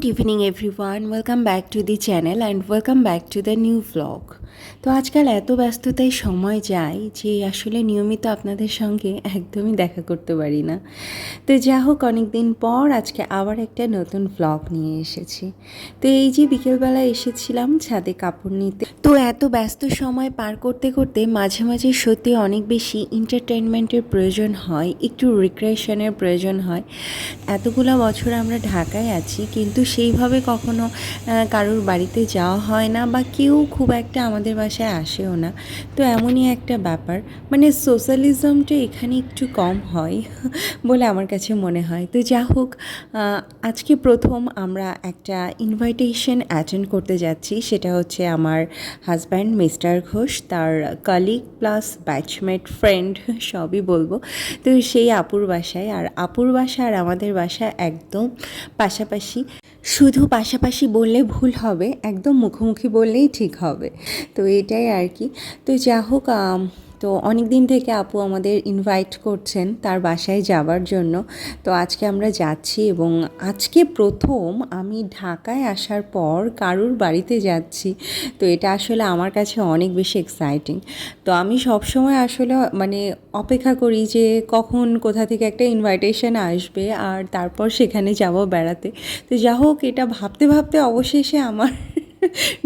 Good evening everyone welcome back to the channel and welcome back to the new vlog তো আজকাল এত ব্যস্ততায় সময় যায় যে আসলে নিয়মিত আপনাদের সঙ্গে একদমই দেখা করতে পারি না। তো যা হোক অনেক দিন পর আজকে আবার একটা নতুন ভ্লগ নিয়ে এসেছি। তো এই যে বিকেলবেলা এসেছিলাম ছাদে কাপড় নিতে। তো এত ব্যস্ত সময় পার করতে করতে মাঝে মাঝে সত্যি অনেক বেশি এন্টারটেনমেন্টের প্রয়োজন হয়, একটু রিক্রিয়েশনের প্রয়োজন হয়। এতগুলো বছর আমরা ঢাকায় আছি, কিন্তু সেইভাবে কখনো কারোর বাড়িতে যাওয়া হয় না বা কেউ খুব একটা আমাদের বাসায় আসেও না। তো এমনই একটা ব্যাপার। মানে সোশ্যালিজমটা এখানে একটু কম হয় বলে আমার কাছে মনে হয়। তো যা হোক আজকে প্রথম আমরা একটা ইনভাইটেশন অ্যাটেন্ড করতে যাচ্ছি। সেটা হচ্ছে আমার হাজব্যান্ড মিস্টার ঘোষ, তার কালিগ প্লাস ব্যাচমেট ফ্রেন্ড সবই বলব। তো সেই আপুর বাসায়, আর আপুর বাসা আর আমাদের বাসা একদম পাশাপাশি। শুধু পাশাপাশি বললে ভুল হবে, একদম মুখোমুখি বললেই ঠিক হবে। তো এটাই আর কি। তো যা হোক তো অনেক দিন থেকে আপু আমাদের ইনভাইট করছেন তার বাসায় যাওয়ার জন্য। তো আজকে আমরা যাচ্ছি এবং আজকে প্রথম আমি ঢাকায় আসার পর কারুর বাড়িতে যাচ্ছি। তো এটা আসলে আমার কাছে অনেক বেশি এক্সাইটিং তো আমি সবসময় আসলে মানে অপেক্ষা করি যে কখন কোথা থেকে একটা ইনভাইটেশন আসবে আর তারপর সেখানে যাব বেড়াতে। তো যা হোক এটা ভাবতে ভাবতে অবশেষে আমার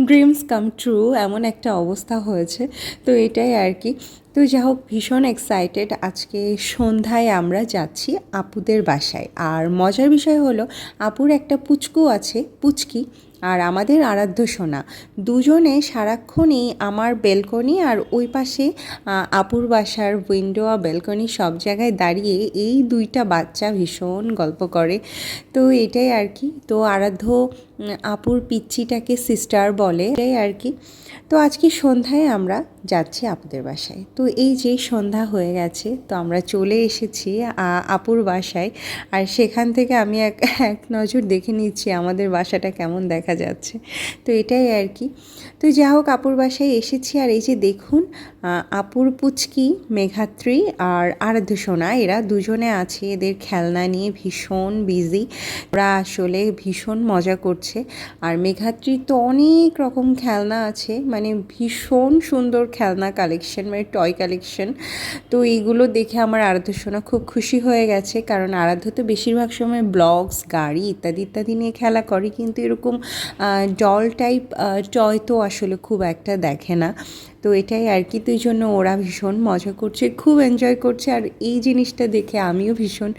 ড্রিমস কাম ট্রু এমন একটা অবস্থা হয়েছে। তো এটাই আর কি। তো যা হোক ভীষণ এক্সাইটেড আজকে সন্ধ্যায় আমরা যাচ্ছি আপুদের বাসায়। আর মজার বিষয় হলো, আপুর একটা পুচকু আছে, পুচকি, আর আমাদের আরাধ্য সোনা। দুজনে সারাক্ষণই আমার বেলকনি আর ওই পাশে আপুর বাসার উইন্ডো আর বেলকনি সব জায়গায় দাঁড়িয়ে এই দুইটা বাচ্চা ভীষণ গল্প করে। তো এটাই আর কি। তো আরাধ্য আপুর পিচ্চিটাকে সিস্টার বলে, এটাই আর কি। তো আজকে সন্ধ্যায় আমরা যাচ্ছি আপুদের বাসায়। তো এই যে সন্ধ্যা হয়ে গেছে, তো আমরা চলে এসেছি আপুর বাসায়। আর সেখান থেকে আমি এক এক নজর দেখে নিচ্ছি আমাদের বাসাটা কেমন দেখা যাচ্ছে। তো এটাই আর কি। তো যা হোক, আপুর বাসায় এসেছি। আর এই যে দেখুন আপুর পুচকি, মেঘাত্রী আর আরাধ্য সোনা এরা দুজনে আছে। এদের খেলনা নিয়ে ভীষণ বিজি ওরা আসলে ভীষণ মজা করছে। আর মেঘাত্রীর তো অনেক রকম খেলনা আছে মানে ভীষণ সুন্দর খেলনা কালেকশন মানে টয় কালেকশন তো এইগুলো দেখে আমার আরাধ্য সোনা খুব খুশি হয়ে গেছে, কারণ আরাধ্য তো বেশিরভাগ সময় ব্লগস, গাড়ি ইত্যাদি ইত্যাদি নিয়ে খেলা করে, কিন্তু এরকম ডল টাইপ টয় তো আসলে খুব একটা দেখে না। তো এটাই আর কি। তুই জন্য ওরা ভীষণ মজা করছে, খুব এনজয় করছে। আর এই জিনিসটা দেখে আমিও ভীষণ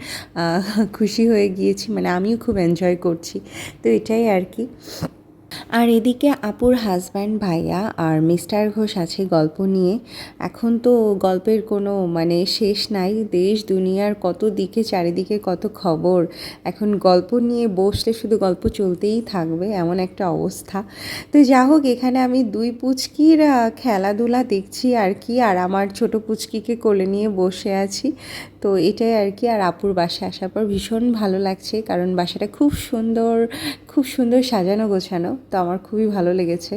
খুশি হয়ে গিয়েছি। মানে আমিও খুব এনজয় করছি। তো এটাই আর কি। আর এদিকে আপুর হাজব্যান্ড ভাইয়া আর মিস্টার ঘোষ আছে গল্প নিয়ে। এখন তো গল্পের কোনো মানে শেষ নাই। দেশ, দুনিয়ার কত দিকে, চারিদিকে কত খবর। এখন গল্প নিয়ে বসলে শুধু গল্প চলতেই থাকবে, এমন একটা অবস্থা। তো যা হোক, এখানে আমি দুই পুচকির খেলাধুলা দেখছি আর কি। আর আমার ছোট পুচকিকে কোলে নিয়ে বসে আছি। তো এটাই আর কি। আর আপুর বাসায় আসার পর ভীষণ ভালো লাগছে। কারণ বাসাটা খুব সুন্দর খুব সুন্দর সাজানো গোছানো। তো আমার খুবই ভালো লেগেছে।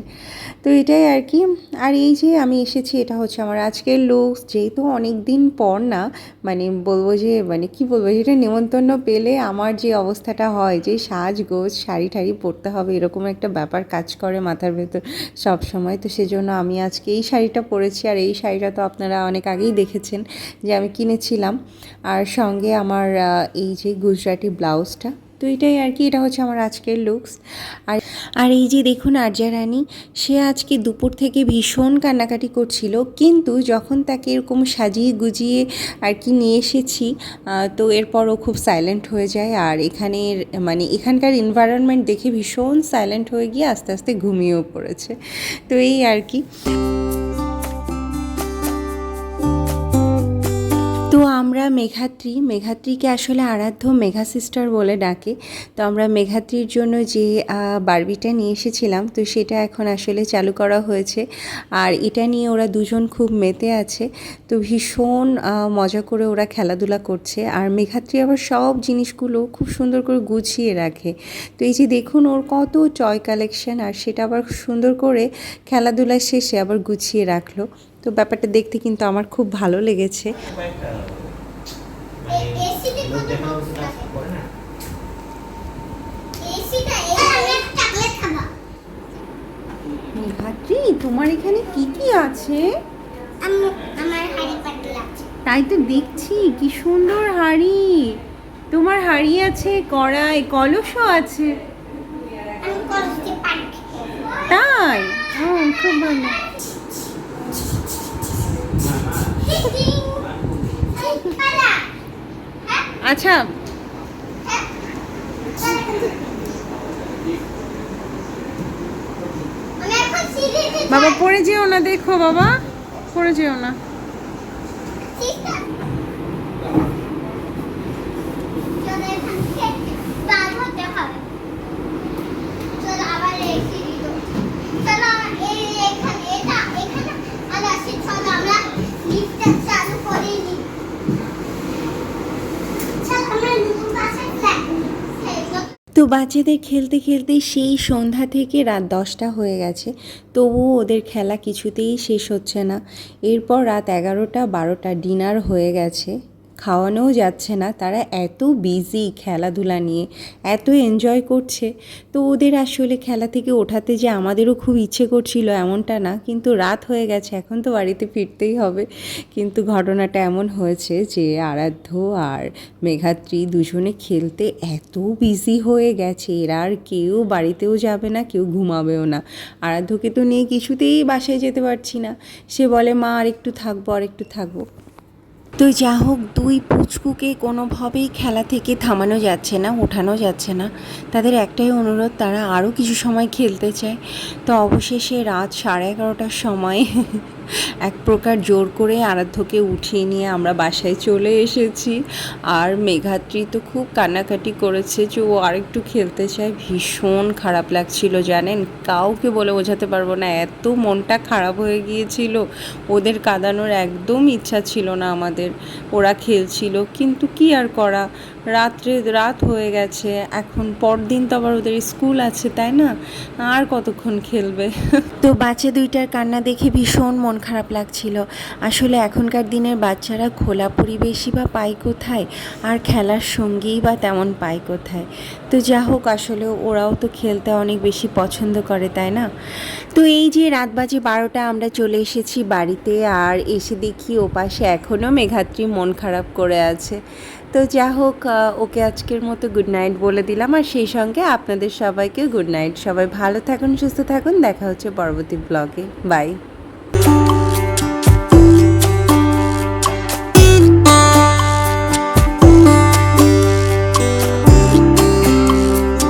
তো এটাই আর কি। আর এই যে আমি এসেছি, এটা হচ্ছে আমার আজকের লুক যেহেতু অনেক দিন পর না মানে বলব যে মানে কি বলব, যেটা নেমন্তন্ন পেলে আমার যে অবস্থাটা হয়, যে সাজগোজ, শাড়ি ঠাড়ি পরতে হবে, এরকম একটা ব্যাপার কাজ করে মাথার ভেতর সব সময় তো সেজন্য আমি আজকে এই শাড়িটা পরেছি। আর এই শাড়িটা তো আপনারা অনেক আগেই দেখেছেন যে আমি কিনেছিলাম। আর সঙ্গে আমার এই যে গুজরাটি ব্লাউজটা তো এটাই আর কি, এটা হচ্ছে আমার আজকের লুকস আর আর এই যে দেখুন আর্যা রানী, সে আজকে দুপুর থেকে ভীষণ কান্নাকাটি করছিল, কিন্তু যখন তাকে এরকম সাজিয়ে গুজিয়ে আর কি নিয়ে এসেছি তো এরপর ও খুব সাইলেন্ট হয়ে যায়, আর এখানের মানে এখানকার এনভায়রনমেন্ট দেখে ভীষণ সাইলেন্ট হয়ে গিয়ে আস্তে আস্তে ঘুমিয়েও পড়েছে। তো এই আর কি। মেঘাত্রী, মেঘাত্রীকে আসলে আরাধ্য মেঘা সিস্টার বলে ডাকে। তো আমরা মেঘাত্রীর জন্য যে বারবিটা নিয়ে এসেছিলাম, তো সেটা এখন আসলে চালু করা হয়েছে। আর এটা নিয়ে ওরা দুজন খুব মেতে আছে। তো ভীষণ মজা করে ওরা খেলাধুলা করছে। আর মেঘাত্রী আবার সব জিনিসগুলো খুব সুন্দর করে গুছিয়ে রাখে। তো এই যে দেখুন ওর কত টয় কালেকশন আর সেটা আবার সুন্দর করে খেলাধুলা শেষে আবার গুছিয়ে রাখল। তো ব্যাপারটা দেখতে কিন্তু আমার খুব ভালো লেগেছে কয়েকটা এ- এসিতে লোক কত দেখানো বক্স কাজ থাকে? করে না এসিটা এই মেঘাত্রী তোমার এখানে কি কি আছে আমার হাড়ি পাতিল তাই তো দেখছি কি সুন্দর হাড়ি তোমার হাড়ি আছে কড়াই কলসও আছে তাই খুব ভালো আচ্ছা আমি এখন সিলেটে বাবা পড়ে যেও না দেখো বাবা পড়ে যেও না চলো এখান থেকে বার হতে হবে চলো আবার এই সিঁড়ি ধরে। চলো এই এখানে এটা এখানে আর আসি চলো আমরা লিফটটা চালু করে নিই চলো আমরা নতুন বাসায় ফ্ল্যাট তো বাচ্চাদের খেলতে খেলতে সেই সন্ধ্যা থেকে রাত দশটা হয়ে গেছে। তবুও ওদের খেলা কিছুতেই শেষ হচ্ছে না। এরপর রাত এগারোটা বারোটা ডিনার হয়ে গেছে। খাওয়ানোও যাচ্ছে না। তারা এত বিজি খেলাধুলা নিয়ে, এত এনজয় করছে। তো ওদের আসলে খেলা থেকে ওঠাতে যে আমাদেরও খুব ইচ্ছে করছিল এমনটা না, কিন্তু রাত হয়ে গেছে, এখন তো বাড়িতে ফিরতেই হবে। কিন্তু ঘটনাটা এমন হয়েছে যে আরাধ্য আর মেঘাত্রী দুজনে খেলতে এত বিজি হয়ে গেছে, এরা আর কেউ বাড়িতেও যাবে না, কেউ ঘুমাবেও না। আরাধ্যকে তো নিয়ে কিছুতেই বাসায় যেতে পারছি না। সে বলে, মা আর একটু থাকব আর একটু থাকব। তো যা হোক, দুই পুচকুকে কোনোভাবেই খেলা থেকে থামানো যাচ্ছে না, ওঠানো যাচ্ছে না। তাদের একটাই অনুরোধ, তারা আরও কিছু সময় খেলতে চায়। তো অবশেষে রাত সাড়ে এগারোটার সময় এক প্রকার জোর করে আরাধ্যকে উঠিয়ে নিয়ে আমরা বাসায় চলে এসেছি। আর মেঘাত্রী তো খুব কান্নাকাটি করেছে যে ও আরেকটু খেলতে চায়। ভীষণ খারাপ লাগছিল, জানেন? কাউকে বলে বোঝাতে পারব না। এত মনটা খারাপ হয়ে গিয়েছিল। ওদের কাঁদানোর একদম ইচ্ছা ছিল না আমাদের। ওরা খেলছিল, কিন্তু কি আর করা? রাত্রে রাত হয়ে গেছে। এখন পরদিন তো আবার ওদের স্কুল আছে, তাই না? আর কতক্ষণ খেলবে? তো বাচ্চা দুইটার কান্না দেখে ভীষণ মন খারাপ লাগছিল। আসলে এখনকার দিনের বাচ্চারা খোলা পরিবেশই বা পায় কোথায়? আর খেলার সঙ্গীই বা তেমন পায় কোথায়? তো যা হোক, আসলে ওরাও তো খেলতে অনেক বেশি পছন্দ করে, তাই না? তো এই যে রাত বাজে বারোটা, আমরা চলে এসেছি বাড়িতে আর এসে দেখি ও পাশে এখনও মেঘাত্রী মন খারাপ করে আছে। তো যা হোক ওকে আজকের মতো গুড নাইট বলে দিলাম আর সেই সঙ্গে আপনাদের সবাইকে গুড নাইট সবাই ভালো থাকুন, সুস্থ থাকুন। দেখা হচ্ছে পরবর্তী ব্লগে বাই